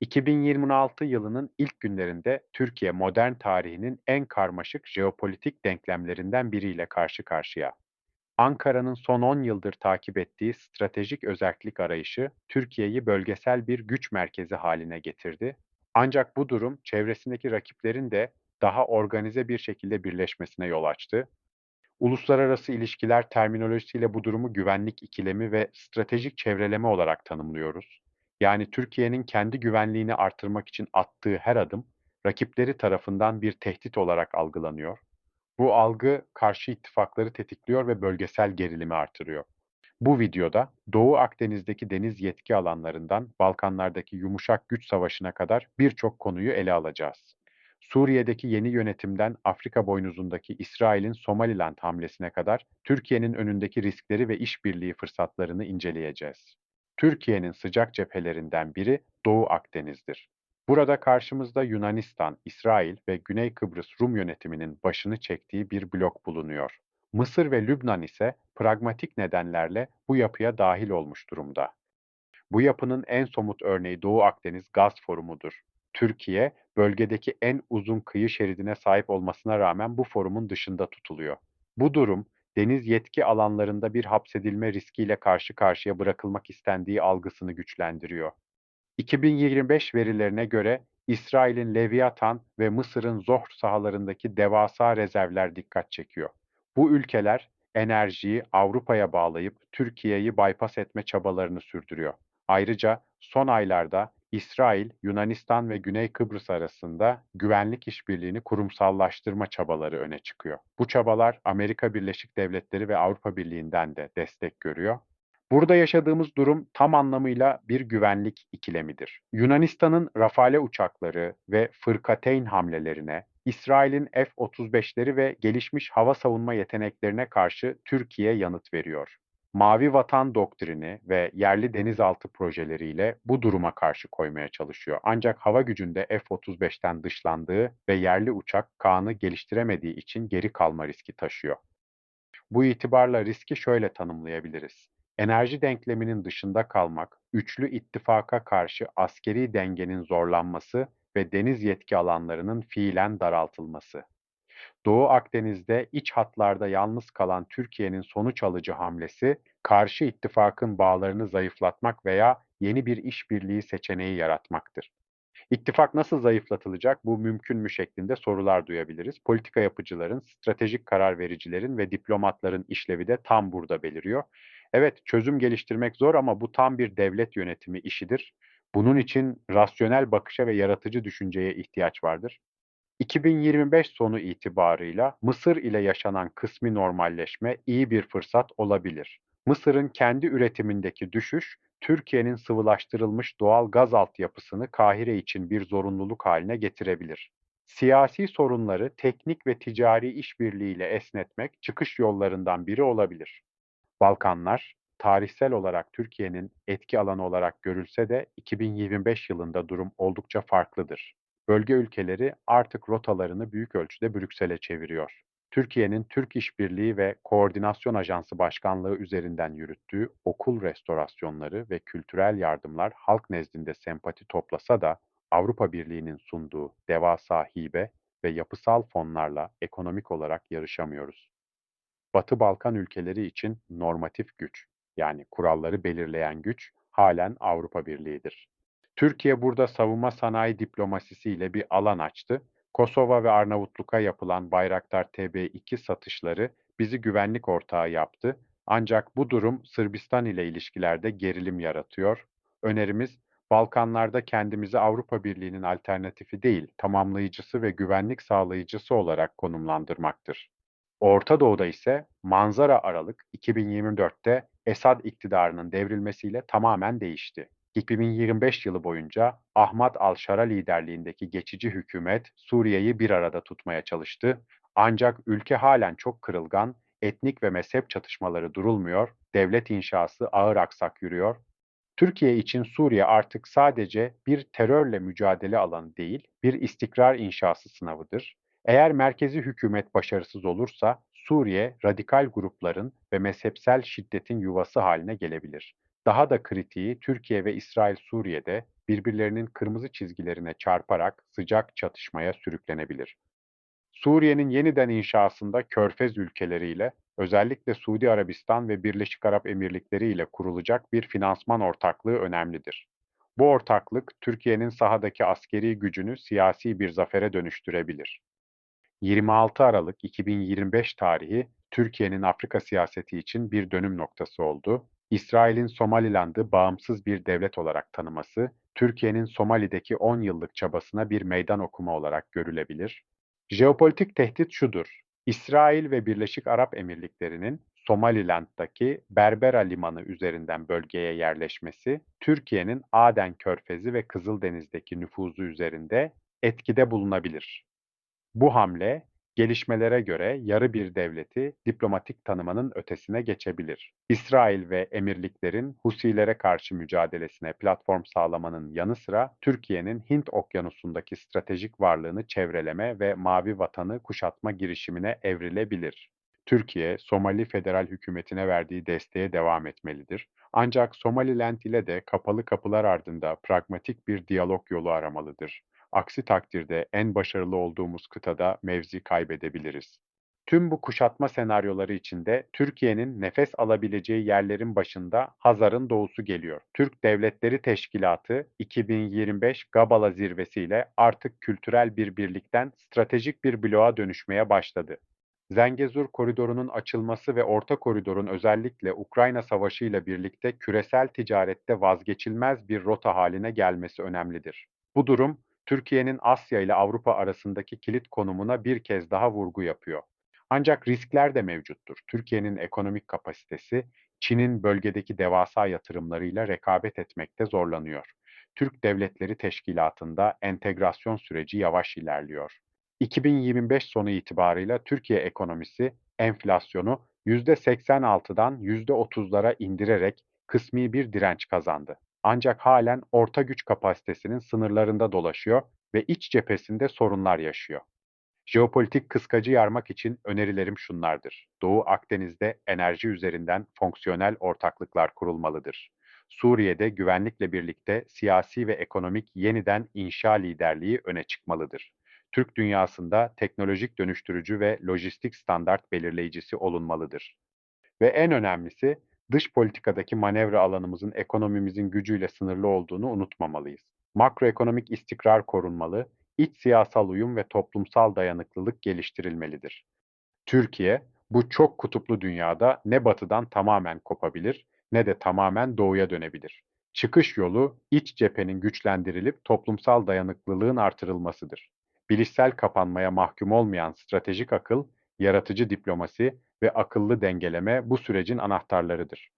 2026 yılının ilk günlerinde Türkiye modern tarihinin en karmaşık jeopolitik denklemlerinden biriyle karşı karşıya. Ankara'nın son 10 yıldır takip ettiği stratejik özellik arayışı Türkiye'yi bölgesel bir güç merkezi haline getirdi. Ancak bu durum çevresindeki rakiplerin de daha organize bir şekilde birleşmesine yol açtı. Uluslararası ilişkiler terminolojisiyle bu durumu güvenlik ikilemi ve stratejik çevreleme olarak tanımlıyoruz. Yani Türkiye'nin kendi güvenliğini artırmak için attığı her adım rakipleri tarafından bir tehdit olarak algılanıyor. Bu algı karşı ittifakları tetikliyor ve bölgesel gerilimi artırıyor. Bu videoda Doğu Akdeniz'deki deniz yetki alanlarından Balkanlardaki yumuşak güç savaşına kadar birçok konuyu ele alacağız. Suriye'deki yeni yönetimden Afrika boynuzundaki İsrail'in Somaliland hamlesine kadar Türkiye'nin önündeki riskleri ve işbirliği fırsatlarını inceleyeceğiz. Türkiye'nin sıcak cephelerinden biri Doğu Akdeniz'dir. Burada karşımızda Yunanistan, İsrail ve Güney Kıbrıs Rum yönetiminin başını çektiği bir blok bulunuyor. Mısır ve Lübnan ise pragmatik nedenlerle bu yapıya dahil olmuş durumda. Bu yapının en somut örneği Doğu Akdeniz Gaz Forumu'dur. Türkiye, bölgedeki en uzun kıyı şeridine sahip olmasına rağmen bu forumun dışında tutuluyor. Bu durum, deniz yetki alanlarında bir hapsedilme riskiyle karşı karşıya bırakılmak istendiği algısını güçlendiriyor. 2025 verilerine göre İsrail'in Leviathan ve Mısır'ın Zohr sahalarındaki devasa rezervler dikkat çekiyor. Bu ülkeler enerjiyi Avrupa'ya bağlayıp Türkiye'yi bypass etme çabalarını sürdürüyor. Ayrıca son aylarda İsrail, Yunanistan ve Güney Kıbrıs arasında güvenlik işbirliğini kurumsallaştırma çabaları öne çıkıyor. Bu çabalar Amerika Birleşik Devletleri ve Avrupa Birliği'nden de destek görüyor. Burada yaşadığımız durum tam anlamıyla bir güvenlik ikilemidir. Yunanistan'ın Rafale uçakları ve Fırkateyn hamlelerine, İsrail'in F-35'leri ve gelişmiş hava savunma yeteneklerine karşı Türkiye yanıt veriyor. Mavi Vatan doktrini ve yerli denizaltı projeleriyle bu duruma karşı koymaya çalışıyor. Ancak hava gücünde F-35'ten dışlandığı ve yerli uçak Kaan'ı geliştiremediği için geri kalma riski taşıyor. Bu itibarla riski şöyle tanımlayabiliriz. Enerji denkleminin dışında kalmak, üçlü ittifaka karşı askeri dengenin zorlanması ve deniz yetki alanlarının fiilen daraltılması. Doğu Akdeniz'de iç hatlarda yalnız kalan Türkiye'nin sonuç alıcı hamlesi, karşı ittifakın bağlarını zayıflatmak veya yeni bir işbirliği seçeneği yaratmaktır. İttifak nasıl zayıflatılacak, bu mümkün mü şeklinde sorular duyabiliriz. Politika yapıcıların, stratejik karar vericilerin ve diplomatların işlevi de tam burada beliriyor. Evet, çözüm geliştirmek zor ama bu tam bir devlet yönetimi işidir. Bunun için rasyonel bakışa ve yaratıcı düşünceye ihtiyaç vardır. 2025 sonu itibarıyla Mısır ile yaşanan kısmi normalleşme iyi bir fırsat olabilir. Mısır'ın kendi üretimindeki düşüş, Türkiye'nin sıvılaştırılmış doğal gaz altyapısını Kahire için bir zorunluluk haline getirebilir. Siyasi sorunları teknik ve ticari işbirliğiyle esnetmek çıkış yollarından biri olabilir. Balkanlar, tarihsel olarak Türkiye'nin etki alanı olarak görülse de 2025 yılında durum oldukça farklıdır. Bölge ülkeleri artık rotalarını büyük ölçüde Brüksel'e çeviriyor. Türkiye'nin Türk İşbirliği ve Koordinasyon Ajansı Başkanlığı üzerinden yürüttüğü okul restorasyonları ve kültürel yardımlar halk nezdinde sempati toplasa da Avrupa Birliği'nin sunduğu devasa hibe ve yapısal fonlarla ekonomik olarak yarışamıyoruz. Batı Balkan ülkeleri için normatif güç, yani kuralları belirleyen güç halen Avrupa Birliği'dir. Türkiye burada savunma sanayi diplomasisiyle bir alan açtı. Kosova ve Arnavutluk'a yapılan Bayraktar TB2 satışları bizi güvenlik ortağı yaptı. Ancak bu durum Sırbistan ile ilişkilerde gerilim yaratıyor. Önerimiz Balkanlarda kendimizi Avrupa Birliği'nin alternatifi değil, tamamlayıcısı ve güvenlik sağlayıcısı olarak konumlandırmaktır. Orta Doğu'da ise manzara Aralık 2024'te Esad iktidarının devrilmesiyle tamamen değişti. 2025 yılı boyunca Ahmad al-Şara liderliğindeki geçici hükümet Suriye'yi bir arada tutmaya çalıştı. Ancak ülke halen çok kırılgan, etnik ve mezhep çatışmaları durulmuyor, devlet inşası ağır aksak yürüyor. Türkiye için Suriye artık sadece bir terörle mücadele alanı değil, bir istikrar inşası sınavıdır. Eğer merkezi hükümet başarısız olursa Suriye radikal grupların ve mezhepsel şiddetin yuvası haline gelebilir. Daha da kritiği Türkiye ve İsrail Suriye'de, birbirlerinin kırmızı çizgilerine çarparak sıcak çatışmaya sürüklenebilir. Suriye'nin yeniden inşasında Körfez ülkeleriyle, özellikle Suudi Arabistan ve Birleşik Arap Emirlikleri ile kurulacak bir finansman ortaklığı önemlidir. Bu ortaklık, Türkiye'nin sahadaki askeri gücünü siyasi bir zafere dönüştürebilir. 26 Aralık 2025 tarihi Türkiye'nin Afrika siyaseti için bir dönüm noktası oldu. İsrail'in Somaliland'ı bağımsız bir devlet olarak tanıması, Türkiye'nin Somali'deki 10 yıllık çabasına bir meydan okuma olarak görülebilir. Jeopolitik tehdit şudur. İsrail ve Birleşik Arap Emirlikleri'nin Somaliland'daki Berbera Limanı üzerinden bölgeye yerleşmesi, Türkiye'nin Aden Körfezi ve Kızıldeniz'deki nüfuzu üzerinde etkide bulunabilir. Bu hamle, gelişmelere göre yarı bir devleti diplomatik tanımanın ötesine geçebilir. İsrail ve emirliklerin Husilere karşı mücadelesine platform sağlamanın yanı sıra Türkiye'nin Hint Okyanusu'ndaki stratejik varlığını çevreleme ve Mavi Vatanı kuşatma girişimine evrilebilir. Türkiye, Somali Federal Hükümeti'ne verdiği desteğe devam etmelidir. Ancak Somaliland ile de kapalı kapılar ardında pragmatik bir diyalog yolu aramalıdır. Aksi takdirde en başarılı olduğumuz kıtada mevzi kaybedebiliriz. Tüm bu kuşatma senaryoları içinde Türkiye'nin nefes alabileceği yerlerin başında Hazar'ın doğusu geliyor. Türk Devletleri Teşkilatı 2025 Gabala zirvesiyle artık kültürel bir birlikten stratejik bir bloğa dönüşmeye başladı. Zengezur koridorunun açılması ve Orta Koridor'un özellikle Ukrayna Savaşı ile birlikte küresel ticarette vazgeçilmez bir rota haline gelmesi önemlidir. Bu durum Türkiye'nin Asya ile Avrupa arasındaki kilit konumuna bir kez daha vurgu yapıyor. Ancak riskler de mevcuttur. Türkiye'nin ekonomik kapasitesi Çin'in bölgedeki devasa yatırımlarıyla rekabet etmekte zorlanıyor. Türk Devletleri Teşkilatı'nda entegrasyon süreci yavaş ilerliyor. 2025 sonu itibarıyla Türkiye ekonomisi enflasyonu %86'dan %30'lara indirerek kısmi bir direnç kazandı. Ancak halen orta güç kapasitesinin sınırlarında dolaşıyor ve iç cephesinde sorunlar yaşıyor. Jeopolitik kıskacı yarmak için önerilerim şunlardır. Doğu Akdeniz'de enerji üzerinden fonksiyonel ortaklıklar kurulmalıdır. Suriye'de güvenlikle birlikte siyasi ve ekonomik yeniden inşa liderliği öne çıkmalıdır. Türk dünyasında teknolojik dönüştürücü ve lojistik standart belirleyicisi olunmalıdır. Ve en önemlisi dış politikadaki manevra alanımızın ekonomimizin gücüyle sınırlı olduğunu unutmamalıyız. Makroekonomik istikrar korunmalı, iç siyasal uyum ve toplumsal dayanıklılık geliştirilmelidir. Türkiye, bu çok kutuplu dünyada ne batıdan tamamen kopabilir ne de tamamen doğuya dönebilir. Çıkış yolu iç cephenin güçlendirilip toplumsal dayanıklılığın artırılmasıdır. Bilişsel kapanmaya mahkum olmayan stratejik akıl, yaratıcı diplomasi ve akıllı dengeleme bu sürecin anahtarlarıdır.